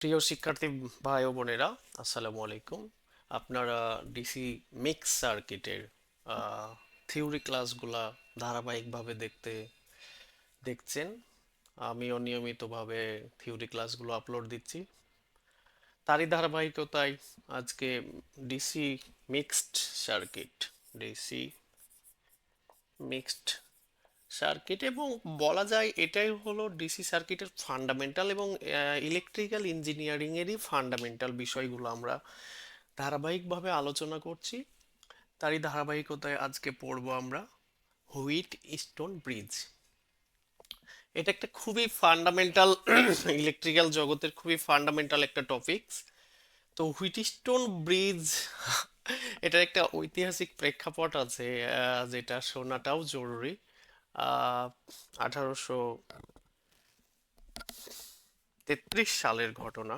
প্রিয় শিক্ষার্থী ভাই ও বোনেরা, আসসালামু আলাইকুম। আপনারা ডিসি মিক্স সার্কিটের থিওরি ক্লাসগুলা ধারাবাহিকভাবে দেখতে দেখছেন। আমিও নিয়মিতভাবে থিওরি ক্লাসগুলো আপলোড দিচ্ছি। তারই ধারাবাহিকতায় আজকে DC mixed circuit DC mixed circuit এবং বলা যায় এটাই হলো ডিসি সার্কিটের ফান্ডামেন্টাল এবং ইলেকট্রিক্যাল ইঞ্জিনিয়ারিংয়েরই ফান্ডামেন্টাল বিষয়গুলো আমরা ধারাবাহিকভাবে আলোচনা করছি। তারই ধারাবাহিকতায় আজকে পড়ব আমরা হুইট স্টোন ব্রিজ। এটা একটা খুবই ফান্ডামেন্টাল ইলেকট্রিক্যাল জগতের খুবই ফান্ডামেন্টাল একটা টপিকস তো হুইট হুইটস্টোন ব্রিজ, এটার একটা ঐতিহাসিক প্রেক্ষাপট আছে যেটা শোনাটাও জরুরি। আঠারোশো তেত্রিশ সালের ঘটনা।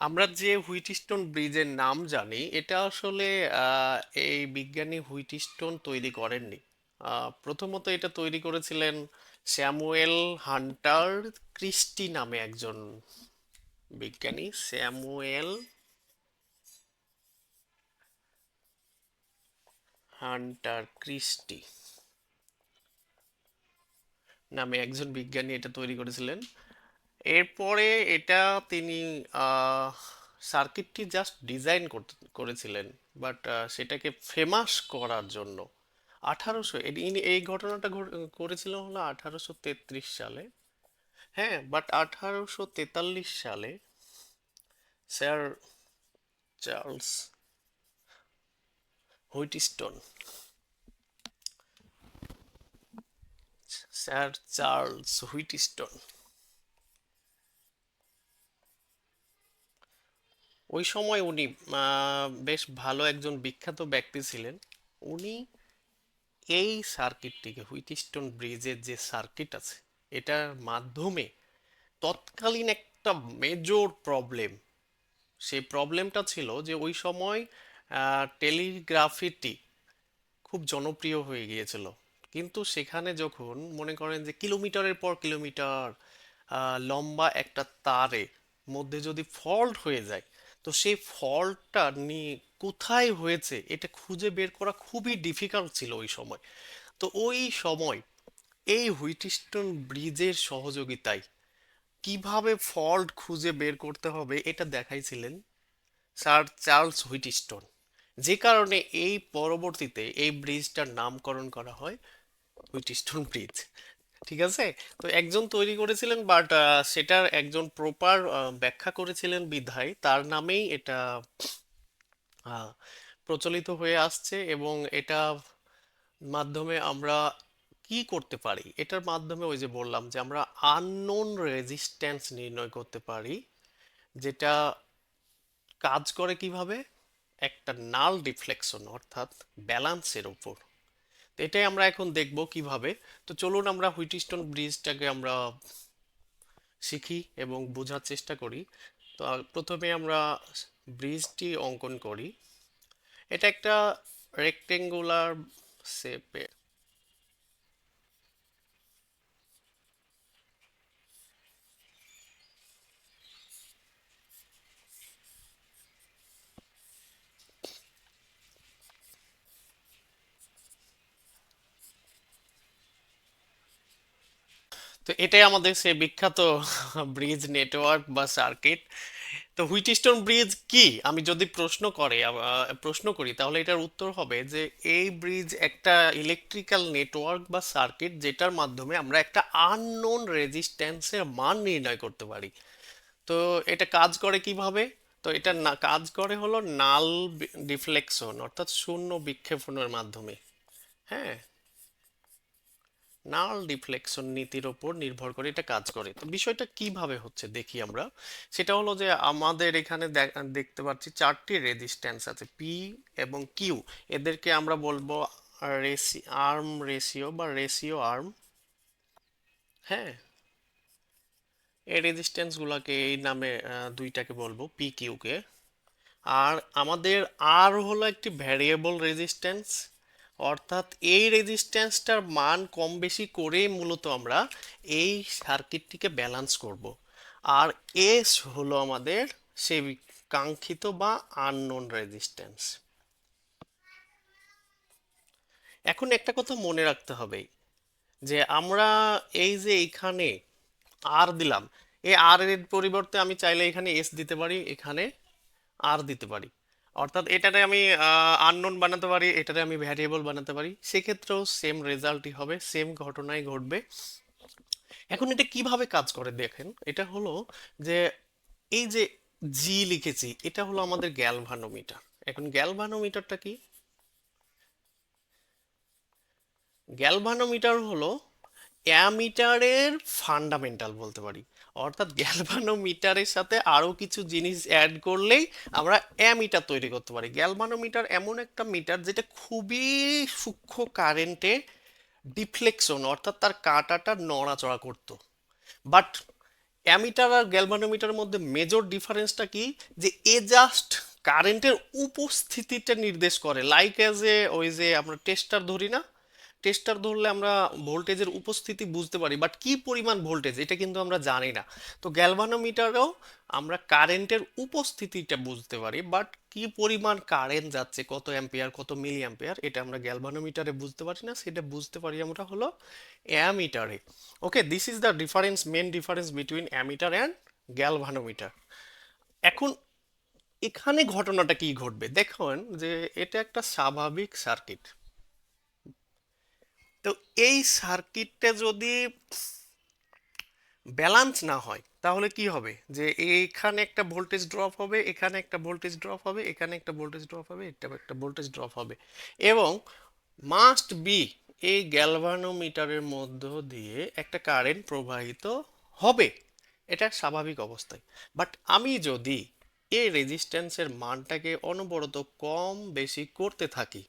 আমরা যে হুইটস্টোন ব্রিজের নাম জানি, এটা আসলে এই বিজ্ঞানী হুইটস্টোন তৈরি করেননি। প্রথমত এটা তৈরি করেছিলেন স্যামুয়েল হান্টার ক্রিস্টি নামে একজন বিজ্ঞানী, স্যামুয়েল হান্টার ক্রিস্টি নামে একজন বিজ্ঞানী এটা তৈরি করেছিলেন। এরপরে এটা তিনি সার্কিটটি জাস্ট ডিজাইন করেছিলেন, বাট সেটাকে ফেমাস করার জন্য আঠারোশো এই ঘটনাটা ঘট- করেছিল হলো আঠারোশো তেত্রিশ সালে। হ্যাঁ বাট আঠারোশো তেতাল্লিশ সালে sir Charles Wheatstone sir Charles Wheatstone ওই সময় উনি বেশ ভালো একজন বিখ্যাত ব্যক্তি ছিলেন। উনি এই সার্কিটটিকে হুইটস্টোন ব্রিজের যে সার্কিট আছে, এটার মাধ্যমে তৎকালীন একটা মেজর প্রবলেম সেই প্রবলেমটা ছিল যে ওই সময় টেলিগ্রাফিটি খুব জনপ্রিয় হয়ে গিয়েছিল। কিন্তু সেখানে যখন মনে করেন যে কিলোমিটারের পর কিলোমিটার লম্বা একটা তারে মধ্যে যদি ফল্ট হয়ে যায়, তো সেই ফল্টটা নিয়ে কোথায় হয়েছে এটা খুঁজে বের করা খুবই ডিফিকাল্ট ছিল ওই সময়। তো ওই সময় এই হুইটস্টোন ব্রিজের সহযোগিতায় কীভাবে ফল্ট খুঁজে বের করতে হবে এটা দেখাইছিলেন স্যার চার্লস হুইটস্টোন। যে কারণে এই পরবর্তীতে এই ব্রিজটার নামকরণ করা হয় হুইটস্টোন ব্রিজ, ঠিক আছে? তো একজন তৈরি করেছিলেন বাট সেটার একজন প্রপার ব্যাখ্যা করেছিলেন বিধায়। তার নামেই এটা প্রচলিত হয়ে আসছে এবং এটা মাধ্যমে আমরা কি করতে পারি? এটার মাধ্যমে ওই যে বললাম যে আমরা আননোন রেজিস্ট্যান্স নির্ণয় করতে পারি, যেটা কাজ করে কীভাবে? একটা নাল ডিফ্লেকশন অর্থাৎ ব্যালান্সের ওপর তো এটাই আমরা এখন দেখব কীভাবে। তো চলুন আমরা হুইটিস্টোন ব্রিজটাকে আমরা শিখি এবং বোঝার চেষ্টা করি। তো প্রথমে আমরা ব্রিজটি অঙ্কন করি। এটা একটা রেক্টেঙ্গুলার শেপে তো এটাই আমাদের সে বিখ্যাত ব্রিজ নেটওয়ার্ক বা সার্কিট। তো হুইটস্টোন ব্রিজ কি? আমি যদি প্রশ্ন করে প্রশ্ন করি, তাহলে এটার উত্তর হবে যে এই ব্রিজ একটা ইলেকট্রিক্যাল নেটওয়ার্ক বা সার্কিট যেটার মাধ্যমে আমরা একটা আননোন রেজিস্ট্যান্সের মান নির্ণয় করতে পারি। তো এটা কাজ করে কীভাবে? তো এটা না, কাজ করে হলো নাল ডিফ্লেকশন অর্থাৎ শূন্য বিক্ষেপণের মাধ্যমে। হ্যাঁ? নাল ডিফ্লেকশন নীতির ওপর নির্ভর করে এটা কাজ করে। তো বিষয়টা কীভাবে হচ্ছে দেখি আমরা? সেটা হলো যে আমাদের এখানে দেখ- দেখতে পাচ্ছি চারটি রেজিস্ট্যান্স আছে পি এবং কিউ এদেরকে আমরা বলব রেসি আর্ম রেশিও বা রেশিও আর্ম হ্যাঁ? এই রেজিস্ট্যান্সগুলোকে এই নামে দুইটাকে বলব পি কিউকে আর আমাদের আর হলো একটি ভ্যারিয়েবল রেজিস্ট্যান্স অর্থাৎ এই রেজিস্ট্যান্সটার মান কম বেশি করে মূলত আমরা এই সার্কিটটিকে ব্যালান্স করব। আর এস হলো আমাদের সেই কাঙ্ক্ষিত বা আননোন রেজিস্ট্যান্স এখন একটা কথা মনে রাখতে হবে যে আমরা এই যে এখানে আর দিলাম, এই আর এর পরিবর্তে আমি চাইলে এখানে এস দিতে পারি, এখানে আর দিতে পারি। অর্থাৎ এটাতে আমি আননোন বানাতে পারি, এটাতে আমি ভ্যারিয়েবল বানাতে পারি, সেক্ষেত্রেও সেম রেজাল্টই হবে সেম ঘটনাই ঘটবে। এখন এটা কীভাবে কাজ করে দেখেন? এটা হলো যে, এই যে জি লিখেছি, এটা হলো আমাদের গ্যালভানোমিটার এখন গ্যালভানোমিটারটা কি? গ্যালভানোমিটার হলো অ্যামিটারের ফান্ডামেন্টাল বলতে পারি। অর্থাৎ গ্যালভানোমিটারের সাথে আরও কিছু জিনিস অ্যাড করলেই আমরা অ্যামিটার তৈরি করতে পারি। গ্যালভানোমিটার এমন একটা মিটার যেটা খুবই সূক্ষ্ম কারেন্টে ডিফ্লেকশন, অর্থাৎ তার কাঁটাটা নড়াচড়া করতো। বাট অ্যামিটার আর গ্যালভানোমিটারের মধ্যে মেজর ডিফারেন্সটা কি? যে এ জাস্ট কারেন্টের উপস্থিতিটা নির্দেশ করে। লাইক অ্যাজ এ ওই যে আমরা টেস্টার ধরি না? টেস্টার ধরলে আমরা ভোল্টেজের উপস্থিতি বুঝতে পারি বাট কি পরিমাণ ভোল্টেজ এটা কিন্তু আমরা জানি না। তো গ্যালভানোমিটারেও আমরা কারেন্টের উপস্থিতিটা বুঝতে পারি বাট কি পরিমাণ কারেন্ট যাচ্ছে, কত অ্যাম্পিয়ার কত মিলি অ্যাম্পিয়ার এটা আমরা গ্যালভানোমিটারে বুঝতে পারি না, সেটা বুঝতে পারি আমরা হলো অ্যামিটারে। Okay this is the difference main difference between ammeter and galvanometer এখন এখানে ঘটনাটা কি ঘটবে? দেখুন যে এটা একটা স্বাভাবিক সার্কিট তো এই সার্কিটটা যদি ব্যালান্স না হয়, তাহলে কি হবে? যে এইখানে একটা ভোল্টেজ ড্রপ হবে, এখানে একটা ভোল্টেজ ড্রপ হবে, এখানে একটা ভোল্টেজ ড্রপ হবে এটা একটা ভোল্টেজ ড্রপ হবে। এবং মাস্ট বি এই গ্যালভানোমিটারের মধ্য দিয়ে একটা কারেন্ট প্রবাহিত হবে। এটা স্বাভাবিক অবস্থায়। বাট আমি যদি এই রেজিস্ট্যান্সের মানটাকে অনবরত কম বেশি করতে থাকি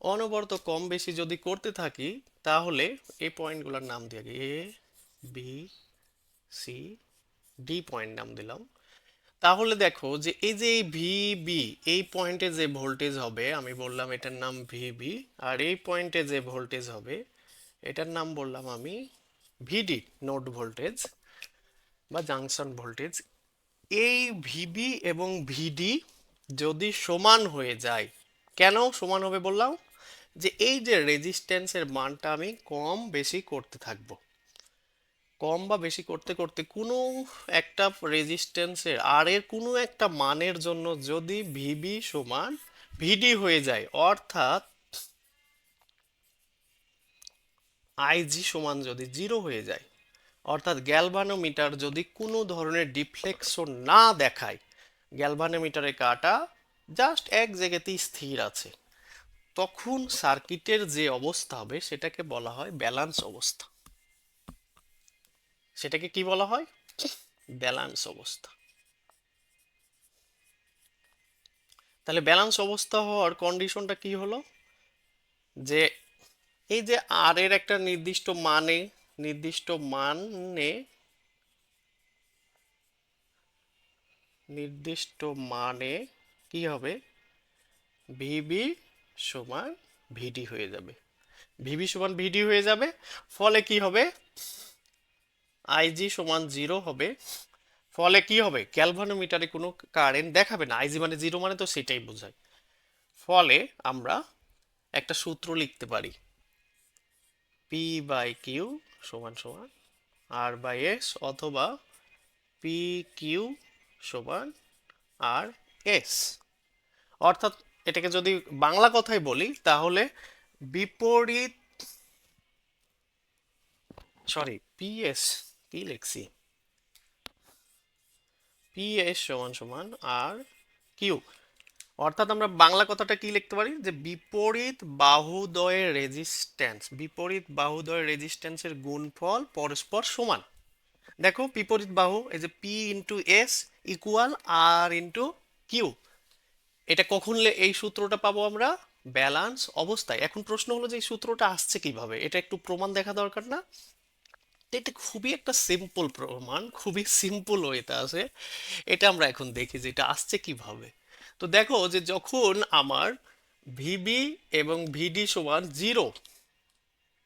অনবরত কম বেশি যদি করতে থাকি, তাহলে এই পয়েন্টগুলোর নাম দিয়ে A B C D point নাম দিলাম। তাহলে দেখো যে এই যে এই ভিবি এই পয়েন্টে যে ভোল্টেজ হবে, আমি বললাম এটার নাম ভি ভিবি আর এই পয়েন্টে যে ভোল্টেজ হবে, এটার নাম বললাম আমি ভিডি নোড ভোল্টেজ বা জাংশন ভোল্টেজ। এই ভিবি এবং ভিডি যদি সমান হয়ে যায়, কেন সমান হবে বললাম? যে এই যে রেজিস্ট্যান্সের মানটা আমি কম বেশি করতে থাকব। কম বা বেশি করতে করতে কোনো একটা রেজিস্ট্যান্সের আর এর কোনো একটা মানের জন্য যদি ভিবি সমান ভিডি হয়ে যায়, অর্থাৎ আইজি সমান যদি জিরো হয়ে যায়, অর্থাৎ গ্যালভানোমিটার যদি কোনো ধরনের ডিফ্লেকশন না দেখায় গ্যালভানোমিটারের কাটা জাস্ট এক জায়গাতেই স্থির আছে। তখন সার্কিটের যে অবস্থা হবে সেটাকে বলা হয় ব্যালান্স অবস্থা। সেটাকে কি বলা হয়? ব্যালান্স অবস্থা। তাহলে ব্যালান্স অবস্থা হওয়ার কন্ডিশনটা কি হলো? যে এই যে আর এর একটা নির্দিষ্ট মানে নির্দিষ্ট মানে নির্দিষ্ট মানে কি হবে? ভিবি সমান ভিডি হয়ে যাবে। ভিবি সমান ভিডি হয়ে যাবে। ফলে কি হবে? আইজি সমান জিরো হবে। ফলে কি হবে? ক্যালভানোমিটারে কোনো কারেন্ট দেখাবে না। আইজি মানে জিরো মানে তো সেটাই বোঝায়। ফলে আমরা একটা সূত্র লিখতে পারি। পি বাই কিউ সমান সমান আর বাই এস অথবা পি কিউ সমান আর এস অর্থাৎ এটাকে যদি বাংলা কথায় বলি, তাহলে বিপরীত সরি পিএস কি লিখছি? পিএস সমান সমান আর কিউ অর্থাৎ আমরা বাংলা কথাটা কি লিখতে পারি? যে বিপরীত বাহুদয়ের রেজিস্ট্যান্স বিপরীত বাহুদয়ের রেজিস্ট্যান্সের গুণফল পরস্পর সমান। দেখো, বিপরীত বাহু, এই যে P into S equal R into Q এটা কখন এই সূত্রটা পাবো আমরা? ব্যালান্স অবস্থায়। এখন প্রশ্ন হলো যে এই সূত্রটা আসছে কীভাবে? এটা একটু প্রমাণ দেখা দরকার না? এটা খুবই একটা সিম্পল প্রমাণ, খুবই সিম্পল ওয়েতে আছে। এটা আমরা এখন দেখি যে এটা আসছে কীভাবে। তো দেখো যে যখন আমার ভিবি এবং ভিডি সমান জিরো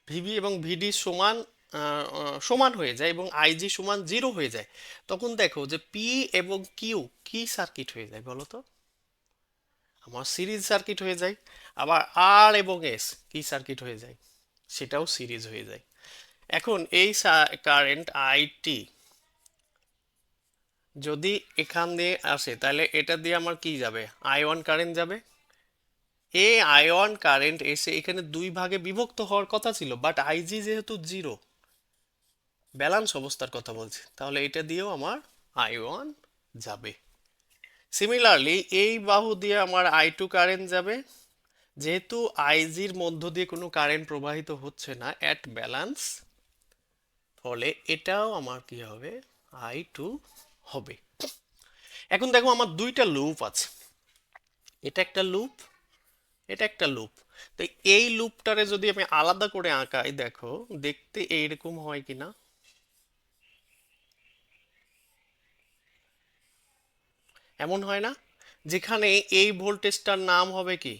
ভিবি এবং ভিডি সমান সমান হয়ে যায় এবং আইজি সমান জিরো হয়ে যায়, তখন দেখো যে পি এবং কিউ কি সার্কিট হয়ে যায় বলো তো? আমার সিরিজ সার্কিট হয়ে যায়, আবার আর এবং এস কি সার্কিট হয়ে যায়, সেটাও সিরিজ হয়ে যায়। এখন এই কারেন্ট আইটি যদি এখান দিয়ে আসে, তাহলে এটা দিয়ে আমার কি যাবে? আই ওয়ান কারেন্ট যাবে। এ আই ওয়ান কারেন্ট এসে এখানে দুই ভাগে বিভক্ত হওয়ার কথা ছিল, বাট আইজি যেহেতু জিরো, ব্যালান্স অবস্থার কথা বলছি, তাহলে এটা দিয়েও আমার আই ওয়ান যাবে। সিমিলারলি এই বাহু দিয়ে আমার আই টু কারেন্ট যাবে। যেহেতু আইজির মধ্য দিয়ে কোনো কারেন্ট প্রবাহিত হচ্ছে না অ্যাট ব্যালান্স ফলে এটাও আমার কি হবে? আই টু হবে। এখন দেখো আমার দুইটা লুপ আছে। এটা একটা লুপ এটা একটা লুপ তো এই লুপটারে যদি আমি আলাদা করে আঁকাই, দেখো, দেখতে এইরকম হয় কিনা? এমন হয় না? যেখানে এই ভোল্টেজটার নাম হবে কি?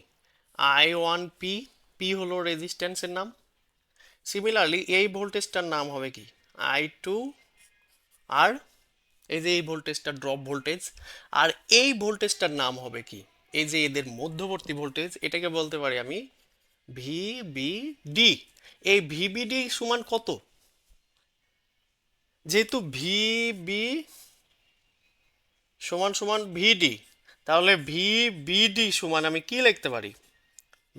আই ওয়ান পি পি হলো রেজিস্ট্যান্সের নাম। সিমিলারলি এই ভোল্টেজটার নাম হবে কি? আই টু আর এই যে এই ভোল্টেজটা ড্রপ ভোল্টেজ আর এই ভোল্টেজটার নাম হবে কি? এই যে এদের মধ্যবর্তী ভোল্টেজ, এটাকে বলতে পারি আমি ভি বি ডি এই ভিবিডি সমান কত? যেহেতু ভি বি সমান সমান ভিডি তাহলে ভি বিডি সমান আমি কি লিখতে পারি?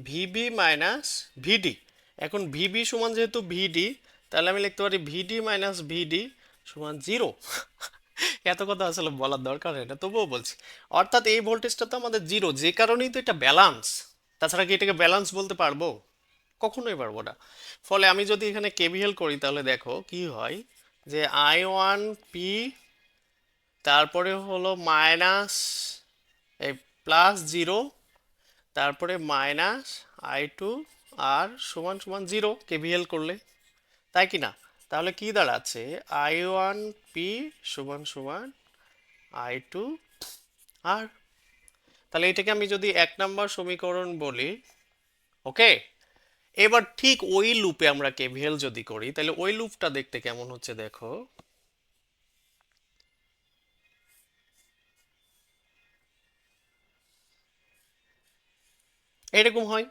ভিবি মাইনাস ভিডি এখন ভিবি সমান যেহেতু ভিডি তাহলে আমি লিখতে পারি ভিডি মাইনাস ভিডি সমান জিরো এত কথা আসলে বলার দরকার না, তবুও বলছি। অর্থাৎ এই ভোল্টেজটা তো আমাদের জিরো যে কারণেই তো এটা ব্যালান্স তাছাড়া কি এটাকে ব্যালান্স বলতে পারব? কখনোই পারব না। ফলে আমি যদি এখানে কেভিএল করি, তাহলে দেখো কি হয়? যে আই ওয়ান পি তারপরে হলো মাইনাস, এই প্লাস জিরো তারপরে মাইনাস আই টু আর সমান সমান জিরো কেভিএল করলে। তাই কি না? তাহলে কি দাঁড়াচ্ছে? আই ওয়ান পি সমান সমান আই টু আর। তাহলে এটাকে আমি যদি এক নম্বর সমীকরণ বলি ওকে এবার ঠিক ওই লুপে আমরা কেভিএল যদি করি, তাহলে ওই লুপটা দেখতে কেমন হচ্ছে দেখো। এরকম হয়।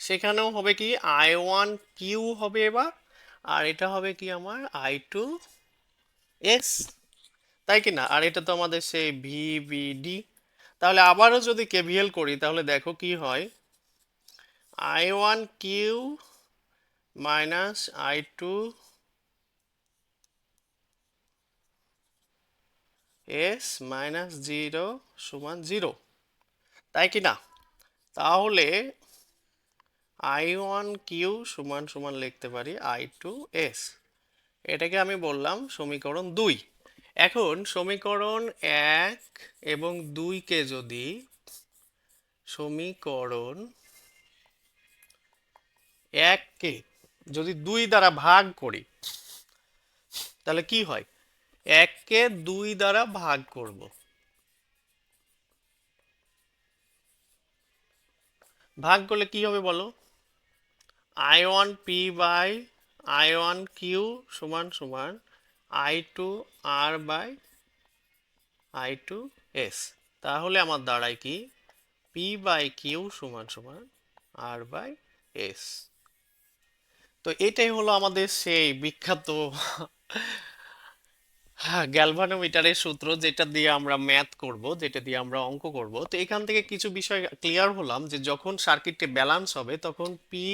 সেখানেও হবে কি আই ওয়ান কিউ হবে এবার, আর এটা হবে কি আমার আই টু এস তাই কি না? আর এটা তো আমাদের সেই ভি বি ডি তাহলে আবারও যদি কেভিএল করি, তাহলে দেখো কি হয়। I one Q minus I two S minus zero সমান জিরো তাই কি না? তাহলে আই ওয়ান কিউ সমান সমান লিখতে পারি আই টু এস এটাকে আমি বললাম সমীকরণ দুই। এখন সমীকরণ এক এবং দুইকে যদি সমীকরণ এককে যদি দুই দ্বারা ভাগ করি, তাহলে কি হয়? এককে দুই দ্বারা ভাগ করব। ভাগ করলে কি হবে বলো? I one P by I one Q সমান সমান I two R by I two S তাহলে আমার দাঁড়ায় কি? পি বাই কিউ সমান সমান আর বাই এস তো এটাই হলো আমাদের সেই বিখ্যাত হ্যাঁ গ্যালভানোমিটারের সূত্র যেটা দিয়ে আমরা ম্যাথ করব, যেটা দিয়ে আমরা অঙ্ক করব, তো এখান থেকে কিছু বিষয় ক্লিয়ার হলাম যে যখন সার্কিটটি ব্যালান্স হবে তখন P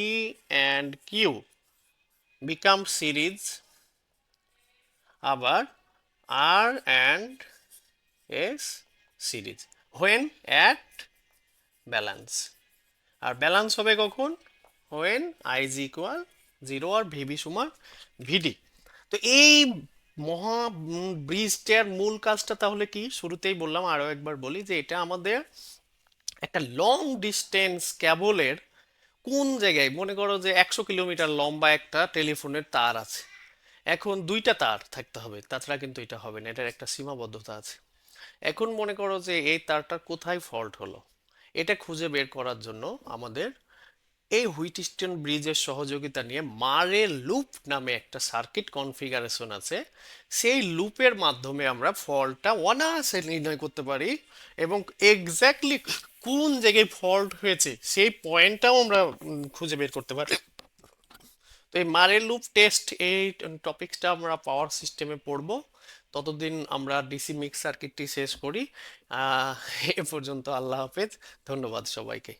and Q become series আবার R and S series when at balance R balance হবে কখন? হোয়েন আইজ ইকুয়াল জিরো আর ভিবি সমান ভিডি তো এই মহা ব্রিজটার মূল কাজটা তাহলে কি? শুরুতেই বললাম আরও একবার বলি যে এটা আমাদের একটা লং ডিস্টেন্স ক্যাবলের কোন জায়গায়? মনে করো যে একশো কিলোমিটার লম্বা একটা টেলিফোনের তার আছে। এখন দুইটা তার থাকতে হবে, তাছাড়া কিন্তু এটা হবে না, এটার একটা সীমাবদ্ধতা আছে। এখন মনে করো যে এই তারটা কোথায় ফল্ট হলো? এটা খুঁজে বের করার জন্য আমাদের এই হুইটস্টোন ব্রিজের সহযোগিতা নিয়ে মারে লুপ নামে একটা সার্কিট কনফিগারেশন আছে। সেই লুপের মাধ্যমে আমরা ফল্টটা অনায়াসে নির্ণয় করতে পারি এবং এক্স্যাক্টলি কোন জায়গায় ফল্ট হয়েছে সেই পয়েন্টটাও আমরা খুঁজে বের করতে পারি। তো এই মারে লুপ টেস্ট এই টপিকসটা আমরা পাওয়ার সিস্টেমে পড়ব। ততদিন আমরা ডিসি মিক্স সার্কিটটি শেষ করি। এ পর্যন্ত আল্লাহ হাফেজ। ধন্যবাদ সবাইকে।